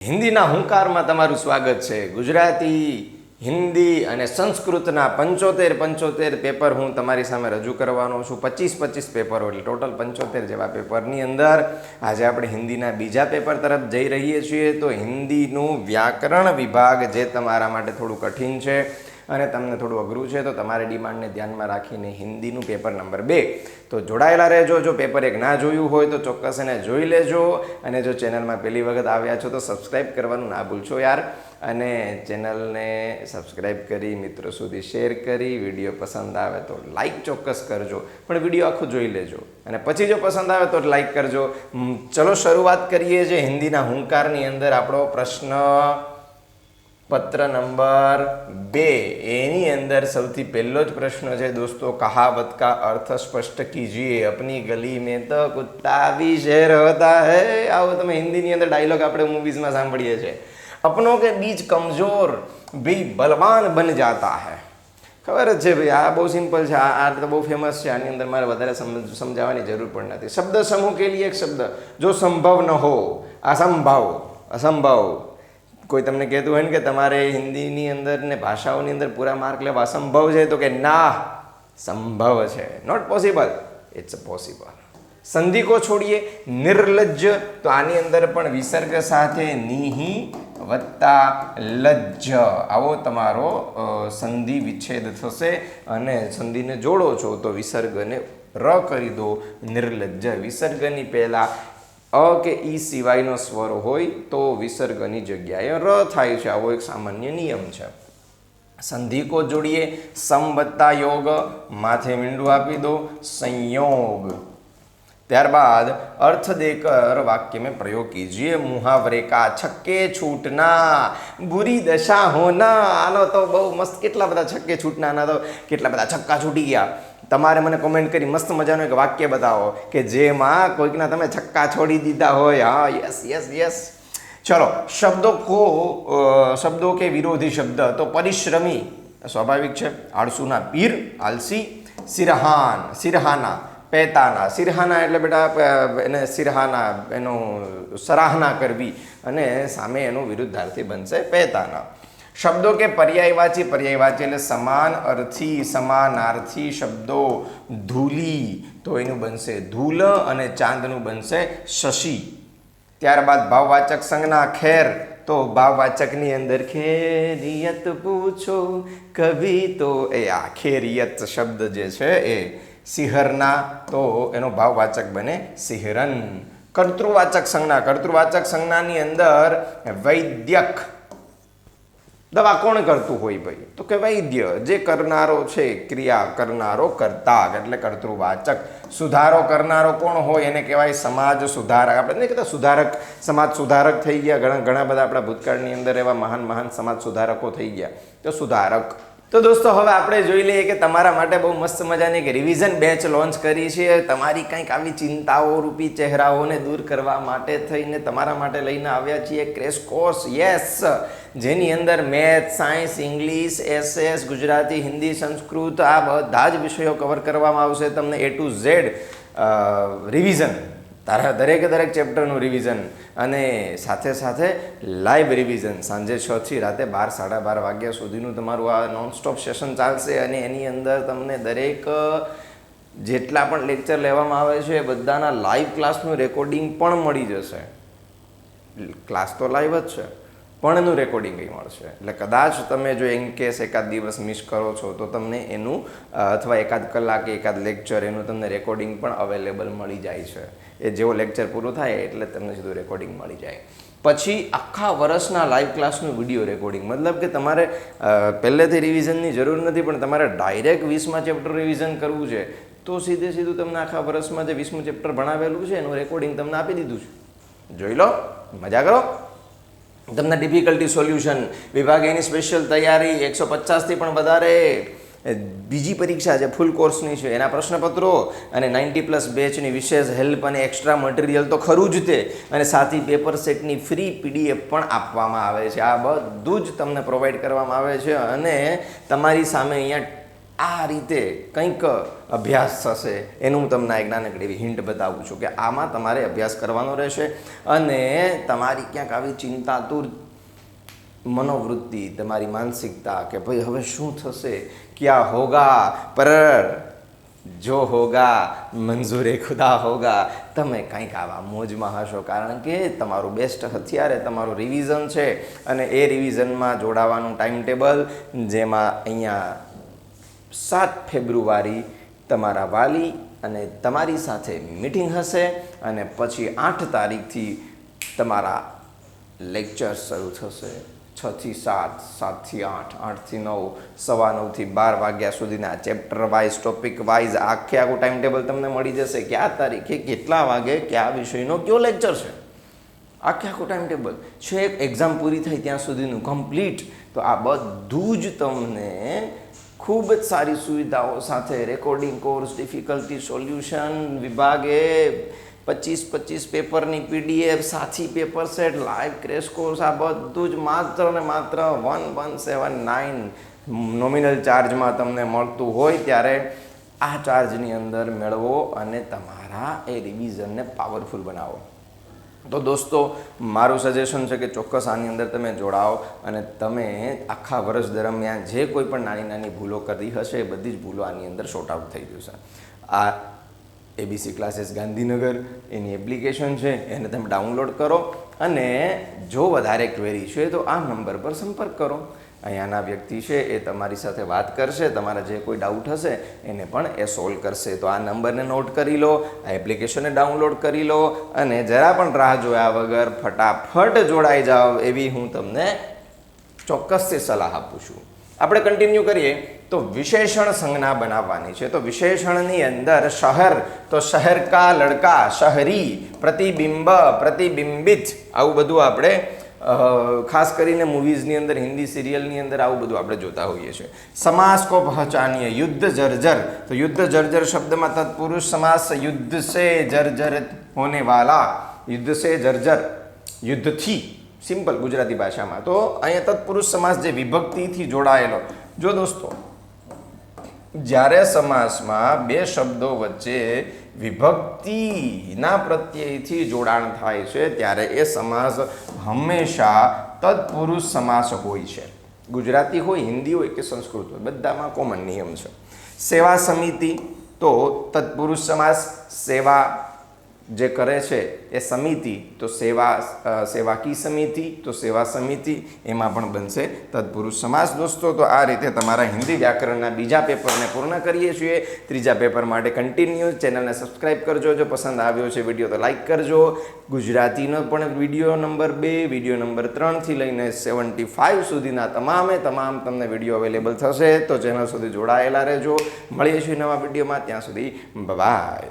હિન્દીના હુંકારમાં તમારું સ્વાગત છે. ગુજરાતી, હિન્દી અને સંસ્કૃતના પંચોતેર પંચોતેર પેપર હું તમારી સામે રજૂ કરવાનો છું. પચીસ પચીસ પેપરો એટલે ટોટલ પંચોતેર જેવા પેપરની અંદર આજે આપણે હિન્દીના બીજા પેપર તરફ જઈ રહીએ છીએ. તો હિન્દીનું વ્યાકરણ વિભાગ જે તમારા માટે થોડું કઠિન છે અને તમને થોડું અઘરું છે, તો તમારે ડિમાન્ડને ધ્યાનમાં રાખીને હિન્દીનું પેપર નંબર બે. તો જોડાયેલા રહેજો, જો પેપર એક ના જોયું હોય તો ચોક્કસ એને જોઈ લેજો. અને જો ચેનલમાં પહેલી વખત આવ્યા છો તો સબસ્ક્રાઈબ કરવાનું ના ભૂલશો યાર. અને ચેનલને સબસ્ક્રાઈબ કરી, મિત્રો સુધી શેર કરી. વીડિયો પસંદ આવે તો લાઈક ચોક્કસ કરજો. પણ વીડિયો આખું જોઈ લેજો. અને પછી જો પસંદ આવે તો લાઈક કરજો. ચલો શરૂઆત કરીએ જે હિન્દીના હુંકારની અંદર આપણો પ્રશ્ન. પત્ર નંબર બે. એની અંદર સૌથી પહેલો જ પ્રશ્ન છે, દોસ્તો, કહાવત કા અર્થ સ્પષ્ટ કીજીએ? અપની ગલી મેં તો કુત્તા ભી શેર હોતા હૈ. આવો તમે હિન્દીની અંદર ડાયલોગ આપણે મૂવીઝમાં સાંભળીએ છીએ. અપનો કે બીજ કમજોર ભી બલવાન બન જાતા હૈ. ખબર જ છે ભાઈ, આ બહુ સિમ્પલ છે, આ આ તો બહુ ફેમસ છે, આની અંદર મારે વધારે સમજ, સમજાવવાની જરૂર પણ નથી. શબ્દ સમૂહ કે લીએ એક શબ્દ? જો સંભવ ન હો, અસંભવ અસંભવ. કોઈ તમને કહેતું હોય ને કે તમારે હિન્દીની અંદર ને ભાષાઓની અંદર પૂરા માર્ક લેવા અસંભવ છે, તો કે ના, સંભવ છે. નોટ પોસિબલ ઇટ્સ પોસિબલ સંધિ કો છોડીએ, નિર્લજ્જ, તો આની અંદર પણ વિસર્ગ સાથે નિહિ વત્તા લજ્જ. આવો તમારો સંધિ વિચ્છેદ થશે અને સંધિને જોડો છો, તો વિસર્ગને ર કરી દો, નિર્લજ્જ. વિસર્ગની પહેલા અ કે ઈ સિવાયનો સ્વર હોય તો વિસર્ગની જગ્યાએ ર થાય છે. આવો એક સામાન્ય નિયમ છે. સંધિકો જોડીએ સંબત્તા યોગ, માથે મીંડું આપી દો, સંયોગ. ત્યારબાદ અર્થ દેકર વાક્ય મેં પ્રયોગ કીજીએ મુહાવરે કા છક્કે છૂટના, બુરી દશા હોના. આનો તો બહુ મસ્ત કેટલા બધા છક્કે છૂટના તો કેટલા બધા છક્કા છૂટી ગયા. તમારે મને કોમેન્ટ કરી મસ્ત મજાનું એક વાક્ય બતાવો કે જેમાં કોઈકના તમે છક્કા છોડી દીધા હોય. હા યસ યસ યસ ચલો, શબ્દો કો શબ્દો કે વિરોધી શબ્દ? તો પરિશ્રમી, સ્વાભાવિક છે, આળસુના પીર, આલસી, સિરહાન, સિરહાના, પેતાના. સિરહાના એટલે બેટા એને સિરહાના, એનું સરાહના કરવી અને સામે એનું વિરુદ્ધાર્થી બનશે પેતાના. શબ્દો કે પર્યાયવાચી પર્યાયવાચી એટલે સમાન અર્થી, સમાનાર્થી શબ્દો. ધૂલી તો એનું બનશે ધૂલ અને ચાંદનું બનશે શશી. ત્યારબાદ ભાવવાચક સંજ્ઞા ખેર તો ભાવવાચકની અંદર ખેરિયત પૂછો. કવિ તો એ આ ખેરિયત શબ્દ જે છે એ સિહરના તો એનો ભાવવાચક બને સિહરન. કર્તૃવાચક સંજ્ઞા, કર્તૃવાચક સંજ્ઞાની અંદર વૈદ્યક દવા કોણ કરતું હોય ભાઈ? તો કે વૈદ્ય, જે કરનારો છે, ક્રિયા કરનારો કરતા એટલે કર્તૃવાચક. સુધારો કરનારો કોણ હોય એને કહેવાય સમાજ સુધારક. આપણે નહીં કહેતા સુધારક, સમાજ સુધારક થઈ ગયા. ઘણા ઘણા બધા આપણા ભૂતકાળની અંદર એવા મહાન મહાન સમાજ સુધારકો થઈ ગયા. તો સુધારક. તો દોસ્તો, હવે આપણે જોઈ લઈએ કે તમારા માટે બહુ મસ્ત મજાની એક રિવિઝન બેચ લોન્ચ કરી છે. તમારી કંઈક આવી ચિંતાઓ રૂપી ચહેરાઓને દૂર કરવા માટે થઈને તમારા માટે લઈને આવ્યા છીએ ક્રેશ કોર્સ યસ જેની અંદર math science English SS Gujarati, Hindi, Sanskrit, આ બધા જ વિષયો કવર કરવામાં આવશે તમને એ ટુ ઝેડ રિવિઝન તારા દરેકે દરેક ચેપ્ટરનું રિવિઝન અને સાથે સાથે લાઈવ રિવિઝન સાંજે છ થી રાતે બાર, સાડા બાર વાગ્યા સુધીનું તમારું આ નોનસ્ટોપ સેશન ચાલશે અને એની અંદર તમને દરેક જેટલા પણ લેક્ચર લેવામાં આવે છે એ બધાના લાઈવ ક્લાસનું રેકોર્ડિંગ પણ મળી જશે. ક્લાસ તો લાઈવ જ છે. પણ એનું રેકોર્ડિંગ અહીં મળશે. એટલે કદાચ તમે જો ઇન કેસ એકાદ દિવસ મિસ કરો છો, તો તમને એનું અથવા એકાદ કલાક, એકાદ લેક્ચર એનું તમને રેકોર્ડિંગ પણ અવેલેબલ મળી જાય છે. એ જેવો લેક્ચર પૂરું થાય એટલે તમને સીધું રેકોર્ડિંગ મળી જાય. પછી આખા વર્ષના લાઈવ ક્લાસનું વીડિયો રેકોર્ડિંગ મતલબ કે તમારે પહેલેથી રિવિઝનની જરૂર નથી, પણ તમારે ડાયરેક્ટ વીસમાં ચેપ્ટર રિવિઝન કરવું છે, તો સીધે સીધું તમને આખા વર્ષમાં જે વીસમું ચેપ્ટર ભણાવેલું છે, એનું રેકોર્ડિંગ તમને આપી દીધું છે. જોઈ લો, મજા કરો. તમને ડિફિકલ્ટી સોલ્યુશન વિભાગ એની સ્પેશિયલ તૈયારી, એકસો પચાસથી પણ વધારે બીજી પરીક્ષા છે ફૂલ કોર્સની છે. એના પ્રશ્નપત્રો અને નાઇન્ટી પ્લસ બેચની વિશેષ હેલ્પ અને એક્સ્ટ્રા મટીરિયલ તો ખરું જ તે. અને સાથી પેપર સેટની ફ્રી પીડીએફ પણ આપવામાં આવે છે. આ બધું જ તમને પ્રોવાઈડ કરવામાં આવે છે અને તમારી સામે અહીંયા આ રીતે કંઈક અભ્યાસ થશે એનું હું તમને એક નાનકડી એવી હિન્ટ બતાવું છું કે આમાં તમારે અભ્યાસ કરવાનો રહેશે અને તમારી ક્યાંક આવી ચિંતાતુર મનોવૃત્તિ, તમારી માનસિકતા કે ભાઈ હવે શું થશે, ક્યાં હોગા પર જો હોગા, મંજૂરે ખુદા હોગા, તમે કંઈક આવા મોજમાં હશો કારણ કે તમારું બેસ્ટ હથિયાર તમારું રિવિઝન છે અને એ રિવિઝનમાં જોડાવાનું ટાઈમ ટેબલ જેમાં અહીંયા સાત ફેબ્રુઆરી તમારા વાલી અને તમારી સાથે મિટિંગ હશે અને પછી આઠ તારીખથી તમારા લેક્ચર શરૂ થશે. છથી સાત સાતથી આઠ આઠથી નવ, સવા નવથી બાર વાગ્યા સુધીના ચેપ્ટર વાઇઝ ટોપિક વાઇઝ આખે આખું ટાઈમ ટેબલ તમને મળી જશે કે આ તારીખે કેટલા વાગે કયા વિષયનો કયો લેક્ચર છે. આખે આખું ટાઈમ ટેબલ છેક એક્ઝામ પૂરી થાય ત્યાં સુધીનું કમ્પ્લીટ તો આ બધું જ તમને ખૂબ જ સારી સુવિધાઓ સાથે રેકોર્ડિંગ કોર્સ ડિફિકલ્ટી સોલ્યુશન વિભાગે પચીસ પચીસ પેપરની પીડીએફ સાચી paper set live crash course આ બધું જ માત્ર ને માત્ર one one seven nine nominal ચાર્જમાં તમને મળતું હોય ત્યારે આ ચાર્જની અંદર મેળવો અને તમારા એ રિવિઝનને પાવરફુલ બનાવો. તો દોસ્તો, મારું સજેશન છે કે ચોક્કસ આની અંદર તમે જોડાઓ અને તમે આખા વર્ષ દરમિયાન જે કોઈ પણ નાની નાની ભૂલો કરી હશે, એ બધી જ ભૂલો આની અંદર શોર્ટ આઉટ થઈ જશે આ એબીસી ક્લાસીસ ગાંધીનગર, એની એપ્લિકેશન છે, એને તમે ડાઉનલોડ કરો અને જો વધારે ક્વેરી છે, તો આ નંબર પર સંપર્ક કરો. અહીંયાના વ્યક્તિ છે એ તમારી સાથે વાત કરશે, તમારા જે કોઈ ડાઉટ હશે એને પણ એ સોલ્વ કરશે. તો આ નંબરને નોટ કરી લો, આ એપ્લિકેશનને ડાઉનલોડ કરી લો અને જરા પણ રાહ જોયા વગર ફટાફટ જોડાઈ જાઓ એવી હું તમને ચોક્કસથી સલાહ આપું છું. આપણે કન્ટિન્યુ કરીએ. તો વિશેષણ સંજ્ઞા બનાવવાની છે. તો વિશેષણની અંદર શહેર. તો શહેર કા લડકા, શહેરી, પ્રતિબિંબ, પ્રતિબિંબિત. આવું બધું આપણે ખાસ કરીને મૂવીઝની અંદર, હિન્દી સિરિયલની અંદર આવું બધું આપણે જોતા હોઈએ છીએ. સમાસ કો પહચાનીય યુદ્ધ જર્જર તો યુદ્ધ જર્જર શબ્દમાં તત્પુરુષ સમાસ યુદ્ધ સે જર્જર હોને વાલા. યુદ્ધ સે જર્જર યુદ્ધથી સિમ્પલ ગુજરાતી ભાષામાં. તો અહીંયા તત્પુરુષ સમાસ જે વિભક્તિથી જોડાયેલો. જો દોસ્તો જ્યારે સમાસમાં બે શબ્દો વચ્ચે વિભક્તિના પ્રત્યયથી જોડાણ થાય છે, ત્યારે એ સમાસ હંમેશા તત્પુરુષ સમાસ હોય છે. ગુજરાતી હોય, હિન્દી હોય કે સંસ્કૃત હોય, બધામાં કોમન નિયમ છે. સેવા સમિતિ તો તત્પુરુષ સમાસ, સેવા જે કરે છે એ સમિતિ, તો સેવા સેવાકી સમિતિ, તો સેવા સમિતિ, એમાં પણ બનશે તત્પુરુષ સમાસ દોસ્તો, તો આ રીતે તમારા હિન્દી વ્યાકરણના બીજા પેપરને પૂર્ણ કરીએ છીએ. ત્રીજા પેપર માટે કન્ટિન્યુ ચેનલને સબસ્ક્રાઇબ કરજો. જો પસંદ આવ્યો છે વીડિયો, તો લાઇક કરજો. ગુજરાતીનો પણ વીડિયો નંબર બે, વીડિયો નંબર ત્રણથી લઈને સેવન્ટી ફાઇવ સુધીના તમામે તમામ તમને વીડિયો અવેલેબલ થશે. તો ચેનલ સુધી જોડાયેલા રહેજો. મળીએ છીએ નવા વિડીયોમાં. ત્યાં સુધી બાય